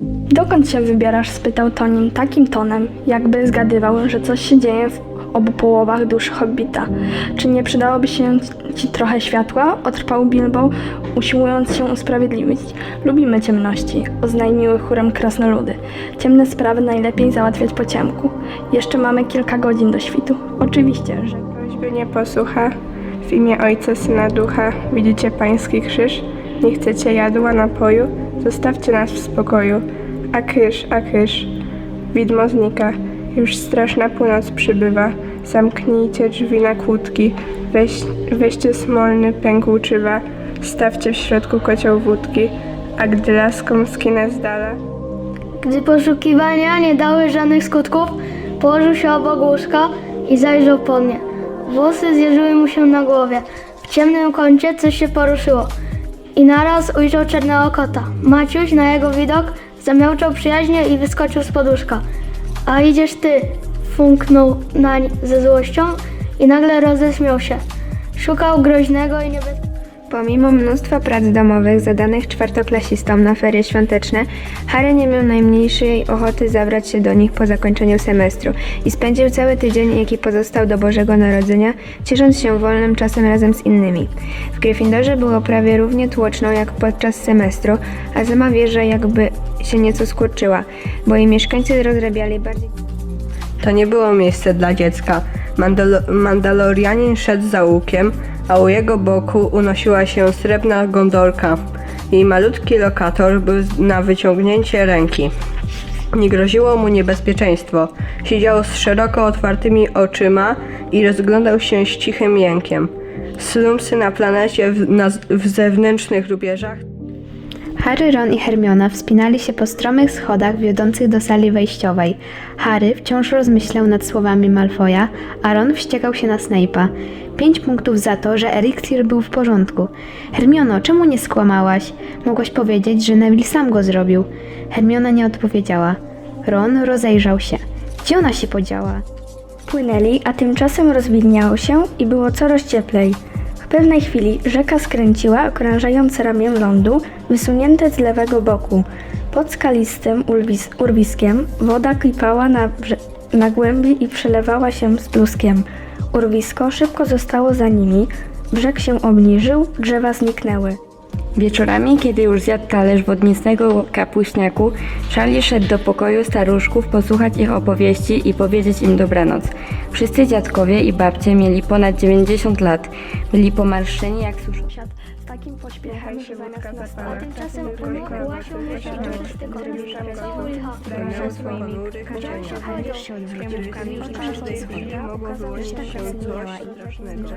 Dokąd się wybierasz? spytał Tonin takim tonem, jakby zgadywał, że coś się dzieje w obu połowach duszy hobbita. Czy nie przydałoby się ci trochę światła? Otrwał Bilbo, usiłując się usprawiedliwić. Lubimy ciemności, oznajmiły chórem krasnoludy. Ciemne sprawy najlepiej załatwiać po ciemku. Jeszcze mamy kilka godzin do świtu. Oczywiście, że... Prośby nie posłucha, w imię Ojca, Syna, Ducha, widzicie Pański krzyż? Nie chcecie jadła, napoju? Zostawcie nas w spokoju. A kysz, a kysz. Widmo znika, już straszna północ przybywa. Zamknijcie drzwi na kłódki, Weź, weźcie smolny pęk łuczywa, stawcie w środku kocioł wódki, a gdy laską skinę z dala, Gdy poszukiwania nie dały żadnych skutków, położył się obok łóżka i zajrzał po mnie. Włosy zjeżyły mu się na głowie. W ciemnym kącie coś się poruszyło. I naraz ujrzał czarnego kota. Maciuś na jego widok zamiałczał przyjaźnie i wyskoczył z poduszka. A idziesz ty, funknął nań ze złością i nagle roześmiał się. Szukał groźnego i niebezpiecznego. Pomimo mnóstwa prac domowych zadanych czwartoklasistom na ferie świąteczne, Harry nie miał najmniejszej ochoty zabrać się do nich po zakończeniu semestru i spędził cały tydzień, jaki pozostał do Bożego Narodzenia, ciesząc się wolnym czasem razem z innymi. W Gryffindorze było prawie równie tłoczno jak podczas semestru, a sama wieża jakby się nieco skurczyła, bo jej mieszkańcy rozrabiali bardziej To nie było miejsce dla dziecka. Mandalo- Mandalorianin szedł za łukiem, a u jego boku unosiła się srebrna gondolka. Jej malutki lokator był na wyciągnięcie ręki. Nie groziło mu niebezpieczeństwo. Siedział z szeroko otwartymi oczyma i rozglądał się z cichym jękiem. Slumsy na planecie w, na, w zewnętrznych rubieżach Harry, Ron i Hermiona wspinali się po stromych schodach wiodących do sali wejściowej. Harry wciąż rozmyślał nad słowami Malfoya, a Ron wściekał się na Snape'a. Pięć punktów za to, że eliksir był w porządku. Hermiono, czemu nie skłamałaś? Mogłaś powiedzieć, że Neville sam go zrobił. Hermiona nie odpowiedziała. Ron rozejrzał się. Gdzie ona się podziała? Płynęli, a tymczasem rozwidniało się i było coraz cieplej. Pewnej chwili rzeka skręciła, okrążając ramię lądu, wysunięte z lewego boku. Pod skalistym urwis urwiskiem woda klipała na, na głębi i przelewała się z bluskiem. Urwisko szybko zostało za nimi, brzeg się obniżył, drzewa zniknęły. Wieczorami, kiedy już zjadł talerz wodnistego kapuśniaku, Charlie szedł do pokoju staruszków posłuchać ich opowieści i powiedzieć im dobranoc. Wszyscy dziadkowie i babcie mieli ponad 90 lat. Byli pomarszczeni jak susz. Z takim pośpiechem, zamiast wódka zapala. stole Tymczasem ikona łasią myśli ściany, czystego go cały z. Spełniał swoimi Harry się odwrócił. Kremówkami w każdej chwili mogło wyłonić się coś strasznego.